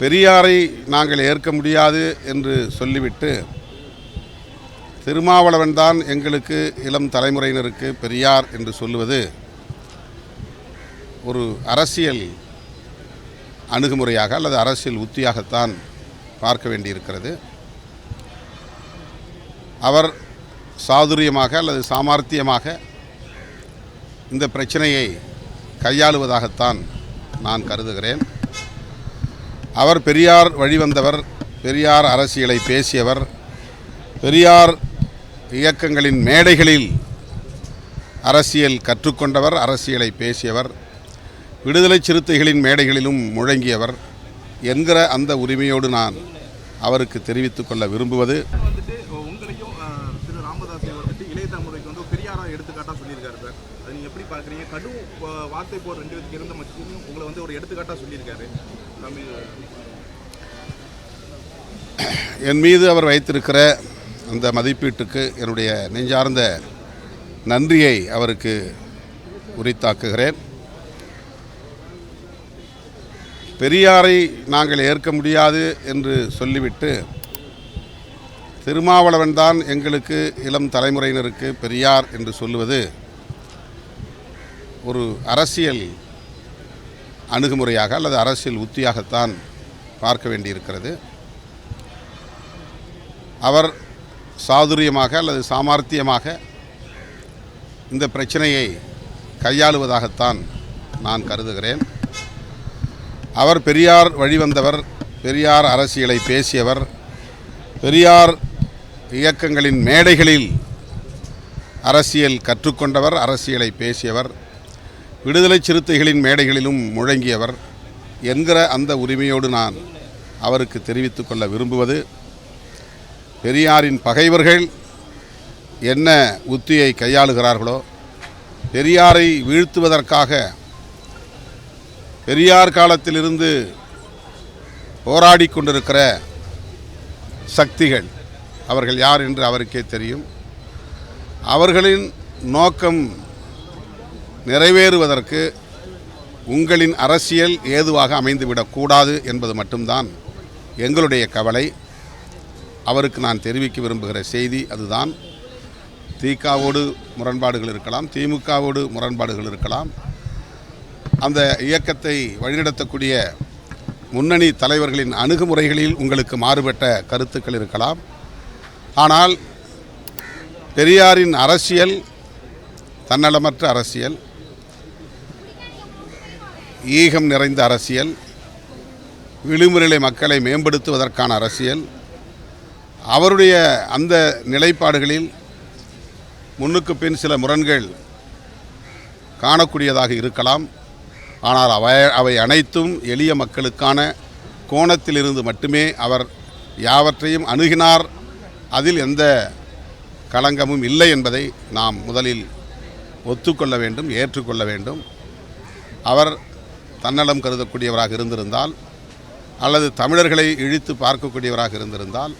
பெரியாரை நாங்கள் ஏற்க முடியாது என்று சொல்லிவிட்டு திருமாவளவன் தான் எங்களுக்கு இளம் தலைமுறையினருக்கு பெரியார் என்று சொல்லுவது ஒரு அரசியல் அணுகுமுறையாக அல்லது அரசியல் உத்தியாகத்தான் பார்க்க வேண்டியிருக்கிறது. அவர் சாதுரியமாக அல்லது சாமர்த்தியமாக இந்த பிரச்சனையை கையாளுவதாகத்தான் நான் கருதுகிறேன். அவர் பெரியார் வழிவந்தவர் பெரியார் அரசியலை பேசியவர் பெரியார் இயக்கங்களின் மேடைகளில் அரசியல் கற்றுக்கொண்டவர் அரசியலை பேசியவர் விடுதலை சிறுத்தைகளின் மேடைகளிலும் முழங்கியவர் என்கிற அந்த உரிமையோடு நான் அவருக்கு தெரிவித்துக்கொள்ள விரும்புவது. பெரியாரா எடுத்துக்காட்டாக சொல்லியிருக்காரு சார். அது நீங்கள் எப்படி பார்க்குறீங்க? கடும் வார்த்தை போர் ரெண்டு பேருக்கு இருந்த மட்டும் உங்களை வந்து ஒரு எடுத்துக்காட்டாக சொல்லியிருக்காரு. தமிழ் என் மீது அவர் வைத்திருக்கிற அந்த மதிப்பீட்டுக்கு என்னுடைய நெஞ்சார்ந்த நன்றியை அவருக்கு உரித்தாக்குகிறேன். பெரியாரை நாங்கள் ஏற்க முடியாது என்று சொல்லிவிட்டு திருமாவளவன் தான் எங்களுக்கு இளம் தலைமுறையினருக்கு பெரியார் என்று சொல்லுவது ஒரு அரசியல் அணுகுமுறையாக அல்லது அரசியல் உத்தியாகத்தான் பார்க்க வேண்டியிருக்கிறது. அவர் சாதுரியமாக அல்லது சாமர்த்தியமாக இந்த பிரச்சனையை கையாளுவதாகத்தான் நான் கருதுகிறேன். அவர் பெரியார் வழிவந்தவர் பெரியார் அரசியலை பேசியவர் பெரியார் இயக்கங்களின் மேடைகளில் அரசியல் கற்றுக்கொண்டவர் அரசியலை பேசியவர் விடுதலை சிறுத்தைகளின் மேடைகளிலும் முழங்கியவர் என்கிற அந்த உரிமையோடு நான் அவருக்கு தெரிவித்து கொள்ள விரும்புவது பெரியாரின் பகைவர்கள் என்ன உத்தியை கையாளுகிறார்களோ பெரியாரை வீழ்த்துவதற்காக பெரியார் காலத்திலிருந்து போராடி கொண்டிருக்கிற சக்திகள் அவர்கள் யார் என்று அவருக்கே தெரியும். அவர்களின் நோக்கம் நிறைவேறுவதற்கு உங்களின் அரசியல் ஏதுவாக அமைந்துவிடக்கூடாது என்பது மட்டும்தான் எங்களுடைய கவலை. அவருக்கு நான் தெரிவிக்க விரும்புகிற செய்தி அதுதான். திகாவோடு முரண்பாடுகள் இருக்கலாம் திமுகவோடு முரண்பாடுகள் இருக்கலாம். அந்த இயக்கத்தை வழிநடத்தக்கூடிய முன்னணி தலைவர்களின் அணுகுமுறைகளில் உங்களுக்கு மாறுபட்ட கருத்துக்கள் இருக்கலாம். ஆனால் பெரியாரின் அரசியல் தன்னலமற்ற அரசியல் ஈகம் நிறைந்த அரசியல் விளிம்புநிலை மக்களை மேம்படுத்துவதற்கான அரசியல் அவருடைய அந்த நிலைப்பாடுகளில் முன்னுக்கு பின் சில முரண்கள் காணக்கூடியதாக இருக்கலாம். ஆனால் அவை அவை அனைத்தும் எளிய மக்களுக்கான கோணத்திலிருந்து மட்டுமே அவர் யாவற்றையும் அணுகினார் அதில் எந்த களங்கமும் இல்லை என்பதை நாம் முதலில் ஒத்துக்கொள்ள வேண்டும் ஏற்றுக்கொள்ள வேண்டும். அவர் தன்னலம் கருதக்கூடியவராக இருந்திருந்தால் அல்லது தமிழர்களை இழித்து பார்க்கக்கூடியவராக இருந்திருந்தால்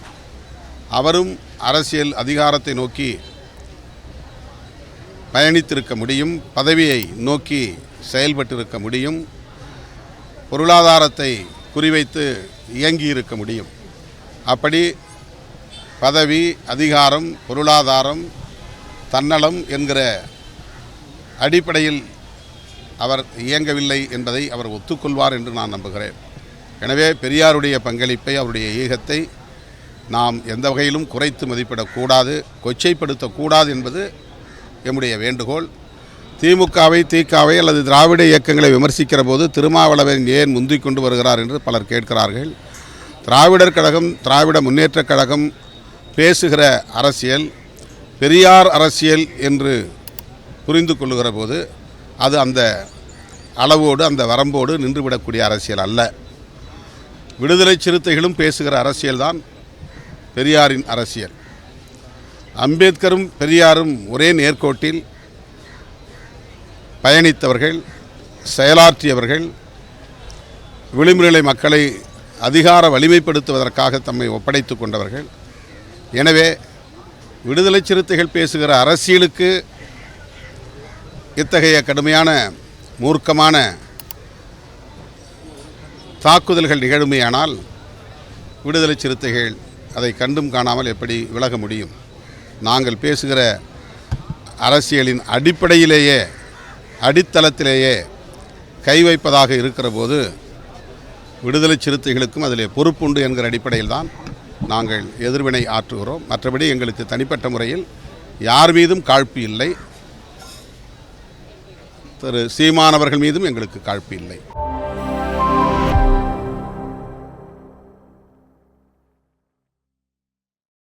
அவரும் அரசியல் அதிகாரத்தை நோக்கி பயணித்திருக்க முடியும் பதவியை நோக்கி செயல்பட்டிருக்க முடியும் பொருளாதாரத்தை குறிவைத்து இயங்கியிருக்க முடியும். அப்படி பதவி அதிகாரம் பொருளாதாரம் தன்னலம் என்கிற அடிப்படையில் அவர் இயங்கவில்லை என்பதை அவர் ஒத்துக்கொள்வார் என்று நான் நம்புகிறேன். எனவே பெரியாருடைய பங்களிப்பை அவருடைய ஈகத்தை நாம் எந்த வகையிலும் குறைத்து மதிப்பிடக்கூடாது கொச்சைப்படுத்தக்கூடாது என்பது எம்முடைய வேண்டுகோள். திமுகவை திகாவை அல்லது திராவிட இயக்கங்களை விமர்சிக்கிற போது திருமாவளவன் ஏன் முந்திக் கொண்டு வருகிறார் என்று பலர் கேட்கிறார்கள். திராவிடர் கழகம் திராவிட முன்னேற்றக் கழகம் பேசுகிற அரசியல் பெரியார் அரசியல் என்று புரிந்து கொள்ளுகிற போது அது அந்த அளவோடு அந்த வரம்போடு நின்றுவிடக்கூடிய அரசியல் அல்ல. விடுதலை சிறுத்தைகளும் பேசுகிற அரசியல்தான் பெரியாரின் அரசியல். அம்பேத்கரும் பெரியாரும் ஒரே நேர்கோட்டில் பயணித்தவர்கள் செயலாற்றியவர்கள் விளிம்புநிலை மக்களை அதிகார வலிமைப்படுத்துவதற்காக தம்மை ஒப்படைத்து கொண்டவர்கள். எனவே விடுதலை சிறுத்தைகள் பேசுகிற அரசியலுக்கு இத்தகைய கடுமையான மூர்க்கமான தாக்குதல்கள் நிகழுமையானால் விடுதலை சிறுத்தைகள் அதை கண்டும் காணாமல் எப்படி விலக முடியும்? நாங்கள் பேசுகிற அரசியலின் அடிப்படையிலேயே அடித்தளத்திலேயே கை வைப்பதாக இருக்கிற போது விடுதலை சிறுத்தைகளுக்கும் அதிலே பொறுப்புண்டு என்கிற அடிப்படையில் தான் நாங்கள் எதிர்வினை ஆற்றுகிறோம். மற்றபடி எங்களுக்கு தனிப்பட்ட முறையில் யார் மீதும் காழ்ப்பு இல்லை. திரு சீமானவர்கள் மீதும் எங்களுக்கு காழ்ப்பு இல்லை.